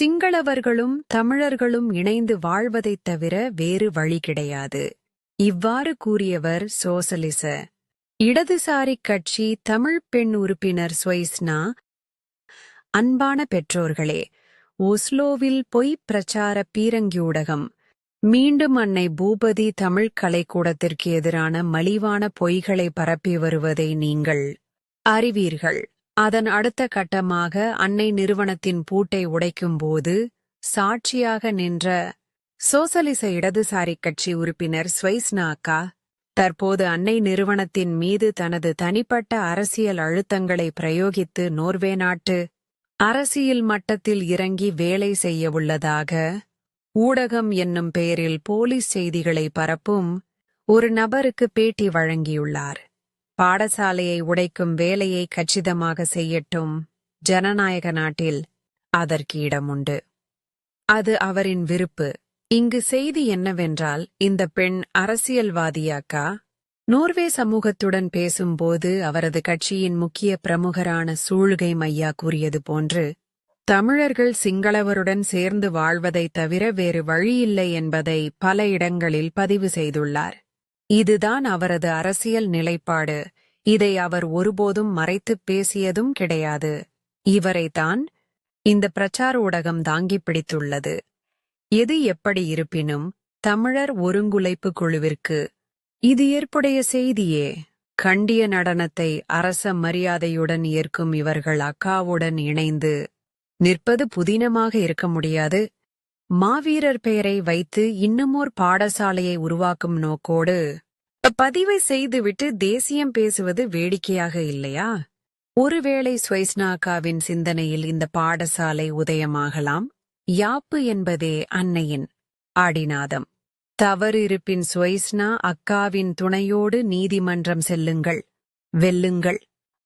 சிங்களவர்களும் தமிழர்களும் இணைந்து வாழ்வதைத் தவிர வேறு வழி கிடையாது. இவ்வாறு கூறியவர் சோசலிச. இடதுசாரிக் கட்சி தமிழ் பெண் உறுப்பினர் ஸ்வைஸ்னா அன்பான பெற்றோர்களே ஒஸ்லோவில் பொய் பிரச்சார பீரங்கியூடகம். மீண்டும் அன்னை பூபதி தமிழ் கலைக்கூடத்திற்கு எதிரான மலிவான பொய்களை பரப்பி வருவதை நீங்கள் அறிவீர்கள். அதன் அடுத்த கட்டமாக அன்னை நிறுவனத்தின் பூட்டை உடைக்கும்போது சாட்சியாக நின்ற சோசலிச இடதுசாரிக் கட்சி உறுப்பினர் ஸ்வைஸ்னாக்கா தற்போது அன்னை நிறுவனத்தின் மீது தனது தனிப்பட்ட அரசியல் அழுத்தங்களை பிரயோகித்து நோர்வே நாட்டு அரசியல் மட்டத்தில் இறங்கி வேலை செய்யவுள்ளதாக ஊடகம் என்னும் பெயரில் போலீஸ் செய்திகளை பரப்பும் ஒரு நபருக்கு பேட்டி வழங்கியுள்ளார். பாடசாலையை உடைக்கும் வேலையை கச்சிதமாக செய்யட்டும் ஜனநாயக நாட்டில் அதற்கு இடமுண்டு. அது அவரின் விருப்பு. இங்கு செய்தி என்னவென்றால் இந்த பெண் அரசியல்வாதியாக்கா? நோர்வே சமூகத்துடன் பேசும்போது அவரது கட்சியின் முக்கிய பிரமுகரான சூழ்கை மையா கூறியது போன்று தமிழர்கள் சிங்களவருடன் சேர்ந்து வாழ்வதை தவிர வேறு வழியில்லை என்பதை பல இடங்களில் பதிவு செய்துள்ளார். இதுதான் அவரது அரசியல் நிலைப்பாடு. இதை அவர் ஒருபோதும் மறைத்துப் பேசியதும் கிடையாது. இவரைத்தான் இந்த பிரச்சார ஊடகம் தாங்கிப் பிடித்துள்ளது. எது எப்படி இருப்பினும் தமிழர் ஒருங்குலைப்பு குழுவிற்கு இது ஏற்புடைய செய்தியே. கண்டிய நடனத்தை அரச மரியாதையுடன் ஏற்கும் இவர்கள் அக்காவுடன் இணைந்து நிற்பது புதினமாக இருக்க முடியாது. மாவீரர் பெயரை வைத்து இன்னுமோர் பாடசாலையை உருவாக்கும் நோக்கோடு பதிவை செய்துவிட்டு தேசியம் பேசுவது வேடிக்கையாக இல்லையா? ஒருவேளை ஸ்வைஸ்னாக்காவின் சிந்தனையில் இந்த பாடசாலை உதயமாகலாம். யாப்பு என்பதே அன்னையின் ஆடிநாதம். தவறு இருப்பின் ஸ்வைஸ்னா அக்காவின் துணையோடு நீதிமன்றம் செல்லுங்கள் வெல்லுங்கள்.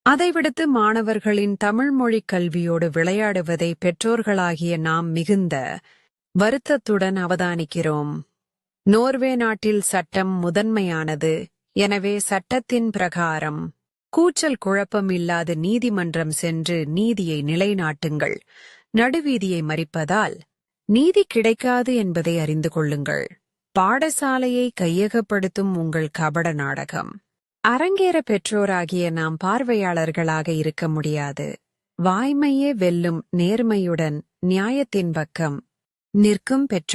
அதைவிடுத்து மாணவர்களின் தமிழ் மொழிக் கல்வியோடு விளையாடுவதை பெற்றோர்களாகிய நாம் மிகுந்த வருத்தத்துடன் அவதானிக்கிறோம். நோர்வே நாட்டில் சட்டம் முதன்மையானது. எனவே சட்டத்தின் பிரகாரம். கூச்சல் குழப்பம் இல்லாத நீதிமன்றம் சென்று நீதியை நிலைநாட்டுங்கள். நடுவீதியை மறிப்பதால் நீதி கிடைக்காது என்பதை அறிந்து கொள்ளுங்கள். பாடசாலையை கையகப்படுத்தும் உங்கள் கபட நாடகம். அரங்கேற பெற்றோராகிய நாம் பார்வையாளர்களாக இருக்க முடியாது. வாய்மையே வெல்லும் நேர்மையுடன் நியாயத்தின் பக்கம் நிற்கும் பெற்றோர்